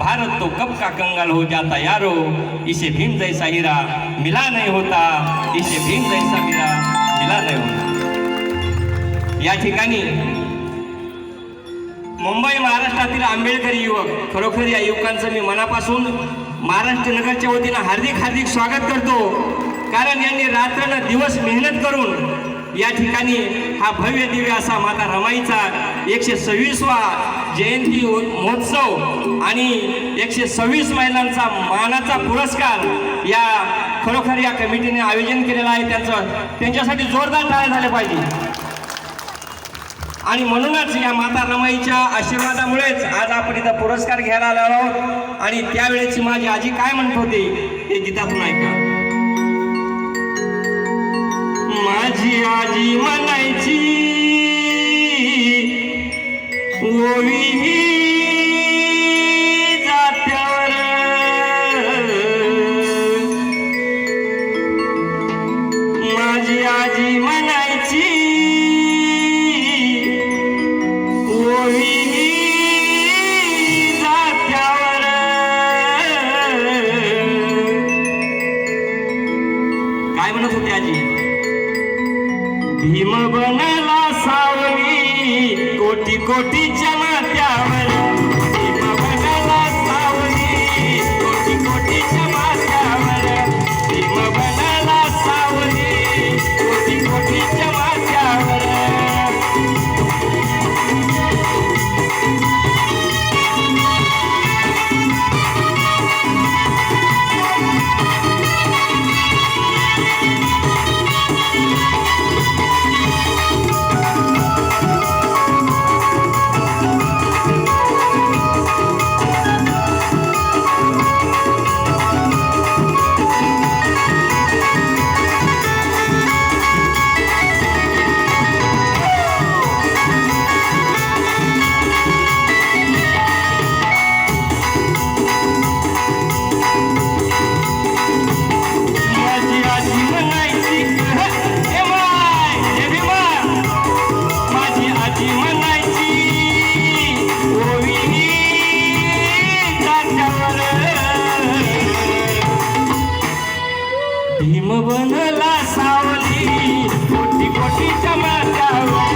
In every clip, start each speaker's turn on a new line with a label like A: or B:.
A: भारत तो कब का कंगाल हो जाता यारो? इसे भीम जैसा हीरा मिला नहीं होता। इसे भीम जैसा हीरा मिला नाही होता। या ठिकाणी मुंबई महाराष्ट्रातील आंबेडकरी युवक खरोखर या युवकांचं मी मनापासून महाराष्ट्र नगरच्या वतीनं हार्दिक हार्दिक स्वागत करतो. कारण यांनी रात्र दिवस मेहनत करून या ठिकाणी हा भव्य दिव्य असा माता रमाईचा एकशे सव्वीसवा जयंती महोत्सव आणि एकशे सव्वीस महिलांचा मानाचा पुरस्कार या खरोखर या कमिटीने आयोजन केलेलं आहे. त्यांचं त्यांच्यासाठी जोरदार टाळ्या झाल्या पाहिजे. आणि म्हणूनच या माता रमाईच्या आशीर्वादामुळेच आज आपण इथं पुरस्कार घ्यायला आलो आहोत. आणि त्यावेळेची माझी आजी काय म्हणत होती हे गीतातून ऐका. माझी आजी म्हणायची ओवी भीम बनला सावली कोटी कोटी जन भीम बनला सावली. कोटी कोटी माथ्यावर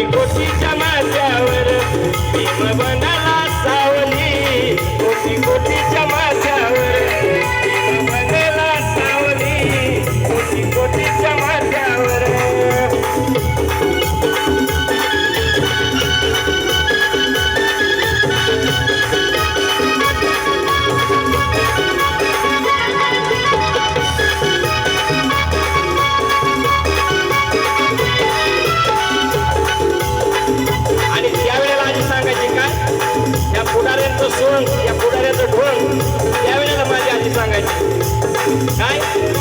A: कोटी कोटी जमात्यावर भीम बनाला सावली. कोटी कोटी काय?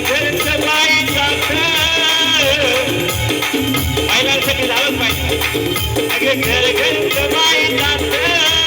A: घर घर माई महिलांसाठी झालंच पाहिजे. अगे घर घर माई जाते.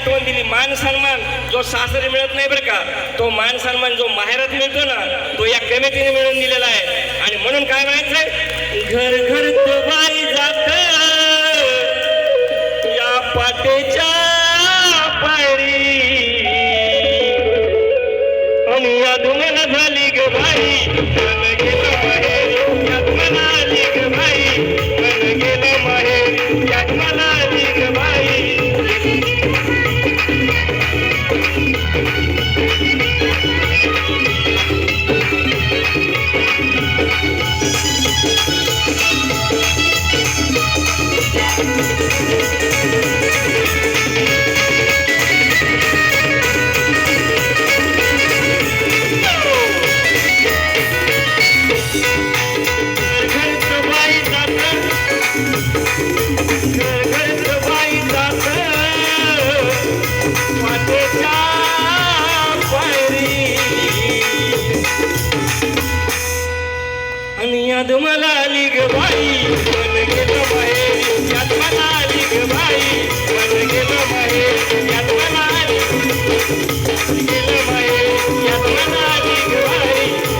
A: आठवण दिली. मान सन्मान जो सासरी मिळत नाही बरं का तो मान सन्मान जो माहेरात मिळतो ना तो या कमिटीने मिळून दिलेला आहे. आणि म्हणून काय म्हणायचंय? घर पण याद मला आली ग बाई. मन गेलं बाहेर याद मला आली ग बाई. मन गेलं बाहेर याद मला आली गेलं बाहेर याद मला आली ग बाई.